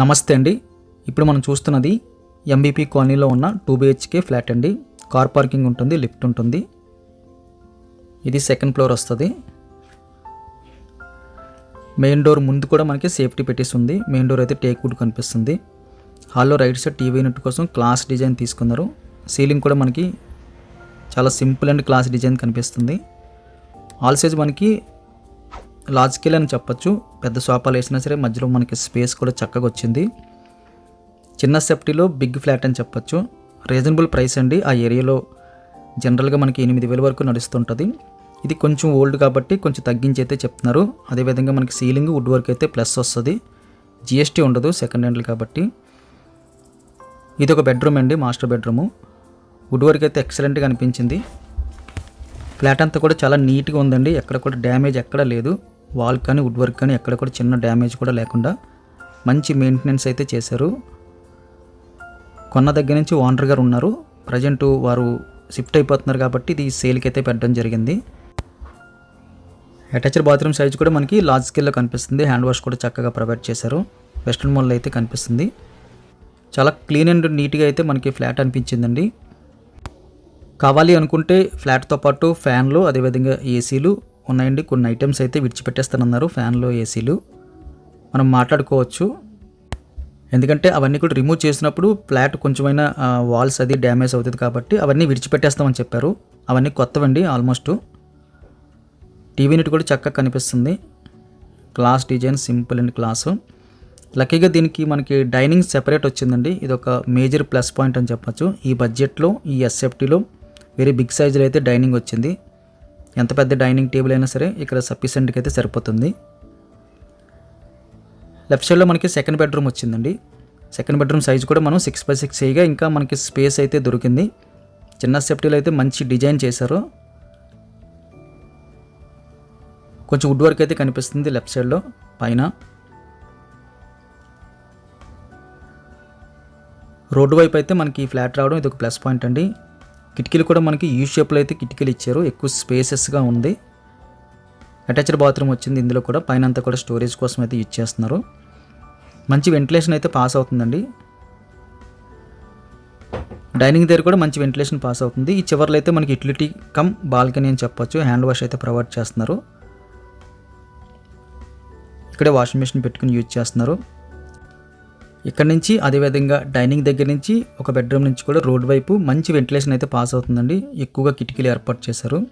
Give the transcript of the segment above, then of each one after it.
నమస్తే అండి. ఇప్పుడు మనం చూస్తున్నది ఎంబీపీ కాలనీలో ఉన్న టూ బిహెచ్కే ఫ్లాట్ అండి. కార్ పార్కింగ్ ఉంటుంది లిఫ్ట్ ఉంటుంది. ఇది సెకండ్ ఫ్లోర్ వస్తుంది. మెయిన్ డోర్ ముందు కూడా మనకి సేఫ్టీ పెట్టేసి ఉంది మెయిన్ డోర్ అయితే టేక్ వుడ్ కనిపిస్తుంది. హాల్లో రైట్ సైడ్ టీవీ యూనిట్ కోసం క్లాస్ డిజైన్ తీసుకున్నారు. సీలింగ్ కూడా మనకి చాలా సింపుల్ అండ్ క్లాస్ డిజైన్ కనిపిస్తుంది. ఆల్ సైజ్ మనకి లాజికల్ అని చెప్పొచ్చు. పెద్ద సోఫాలు వేసినా సరే మధ్యలో మనకి స్పేస్ కూడా చక్కగా వచ్చింది. చిన్న సెఫ్టీలో బిగ్ ఫ్లాట్ అని చెప్పొచ్చు. రీజనబుల్ ప్రైస్ అండి. ఆ ఏరియాలో జనరల్గా మనకి ఎనిమిది వేల వరకు నడుస్తుంటుంది. ఇది కొంచెం ఓల్డ్ కాబట్టి కొంచెం తగ్గించి అయితే చెప్తున్నారు. అదేవిధంగా మనకి సీలింగ్ వుడ్ వర్క్ అయితే ప్లస్ వస్తుంది. జిఎస్టీ ఉండదు సెకండ్ హ్యాండ్లు కాబట్టి. ఇది ఒక బెడ్రూమ్ అండి మాస్టర్ బెడ్రూము. వుడ్ వర్క్ అయితే ఎక్సలెంట్గా అనిపించింది. ఫ్లాట్ అంతా కూడా చాలా నీట్గా ఉందండి. ఎక్కడ కూడా డ్యామేజ్ ఎక్కడ లేదు. వాల్ కానీ వుడ్ వర్క్ కానీ ఎక్కడ కూడా చిన్న డ్యామేజ్ కూడా లేకుండా మంచి మెయింటెనెన్స్ అయితే చేశారు. కొన్న దగ్గర నుంచి ఓనర్ గారు ఉన్నారు. ప్రజెంట్ వారు షిఫ్ట్ అయిపోతున్నారు కాబట్టి ఇది సేల్కి అయితే పెట్టడం జరిగింది. అటాచ్డ్ బాత్రూమ్ సైజ్ కూడా మనకి లార్జ్ స్కేల్లో కనిపిస్తుంది. హ్యాండ్ వాష్ కూడా చక్కగా ప్రొవైడ్ చేశారు. వెస్ట్రన్ మాల్లో అయితే కనిపిస్తుంది. చాలా క్లీన్ అండ్ నీట్గా అయితే మనకి ఫ్లాట్ అనిపించిందండి. కావాలి అనుకుంటే ఫ్లాట్తో పాటు ఫ్యాన్లు అదేవిధంగా ఏసీలు ఉన్నాయండి. కొన్ని ఐటమ్స్ అయితే విడిచిపెట్టేస్తానన్నారు ఫ్యాన్లు ఏసీలు మనం మాట్లాడుకోవచ్చు. ఎందుకంటే అవన్నీ కూడా రిమూవ్ చేసినప్పుడు ఫ్లాట్ కొంచెమైనా వాల్స్ అది డ్యామేజ్ అవుతుంది కాబట్టి అవన్నీ విడిచిపెట్టేస్తామని చెప్పారు. అవన్నీ కొత్తవండి ఆల్మోస్ట్ టీవీ నెట్ కూడా చక్కగా కనిపిస్తుంది. Class design simple and class లక్కీగా దీనికి మనకి డైనింగ్ సెపరేట్ వచ్చిందండి. ఇది ఒక మేజర్ ప్లస్ పాయింట్ అని చెప్పొచ్చు. ఈ బడ్జెట్లో ఈ ఎస్ఎఫ్టీలో వెరీ బిగ్ సైజులో అయితే డైనింగ్ వచ్చింది. ఎంత పెద్ద డైనింగ్ టేబుల్ అయినా సరే ఇక్కడ సఫిషియెంట్కి అయితే సరిపోతుంది. లెఫ్ట్ సైడ్లో మనకి సెకండ్ బెడ్రూమ్ వచ్చిందండి. సెకండ్ బెడ్రూమ్ సైజ్ కూడా మనం సిక్స్ బై సిక్స్ చేయగా ఇంకా మనకి స్పేస్ అయితే దొరికింది. చిన్న సేఫ్టీలో అయితే మంచి డిజైన్ చేశారు. కొంచెం వుడ్ వర్క్ అయితే కనిపిస్తుంది లెఫ్ట్ సైడ్లో పైన. రోడ్డు వైపు అయితే మనకి ఫ్లాట్ రావడం ఇది ఒక ప్లస్ పాయింట్ అండి. కిటికీలు కూడా మనకి యూ షేప్లో అయితే కిటికీలు ఇచ్చారు. ఎక్కువ స్పేసెస్గా ఉంది. అటాచ్డ్ బాత్రూమ్ వచ్చింది. ఇందులో కూడా పైన అంతా కూడా స్టోరేజ్ కోసం అయితే యూజ్ చేస్తున్నారు. మంచి వెంటిలేషన్ అయితే పాస్ అవుతుందండి. డైనింగ్ దగ్గర కూడా మంచి వెంటిలేషన్ పాస్ అవుతుంది. ఈ చివర్లో అయితే మనకి యూటిలిటీ కమ్ బాల్కనీ అని చెప్పొచ్చు. హ్యాండ్ వాష్ అయితే ప్రొవైడ్ చేస్తున్నారు. ఇక్కడే వాషింగ్ మెషిన్ పెట్టుకుని యూజ్ చేస్తున్నారు. ఇక్కడ నుంచి అదేవిధంగా డైనింగ్ దగ్గర నుంచి ఒక బెడ్రూమ్ నుంచి కూడా రోడ్ వైపు మంచి వెంటిలేషన్ అయితే పాస్ అవుతుందండి. ఎక్కువగా కిటికీలు ఏర్పాటు చేశారు.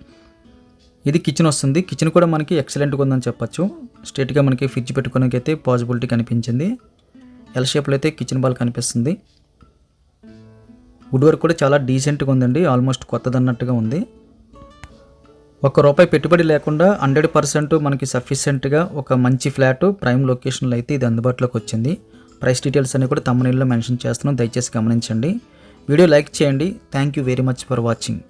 ఇది కిచెన్ వస్తుంది. కిచెన్ కూడా మనకి ఎక్సలెంట్గా ఉందని చెప్పొచ్చు. స్ట్రేట్గా మనకి ఫ్రిడ్జ్ పెట్టుకోవడానికి అయితే పాసిబిలిటీ కనిపించింది. ఎల్ షేప్లో అయితే కిచెన్ బాల్ కనిపిస్తుంది. వుడ్ వర్క్ కూడా చాలా డీసెంట్గా ఉందండి. ఆల్మోస్ట్ కొత్తదన్నట్టుగా ఉంది. ఒక రూపాయి పెట్టుబడి లేకుండా హండ్రెడ్ పర్సెంట్ మనకి సఫిషియెంట్గా ఒక మంచి ఫ్లాట్ ప్రైమ్ లొకేషన్లో అయితే ఇది అందుబాటులోకి వచ్చింది. ప్రైస్ డీటెయిల్స్ అన్ని కూడా తమ్మునీళ్ళలో మెన్షన్ చేస్తున్నాం. దయచేసి గమనించండి. వీడియో లైక్ చేయండి. Thank you very much for watching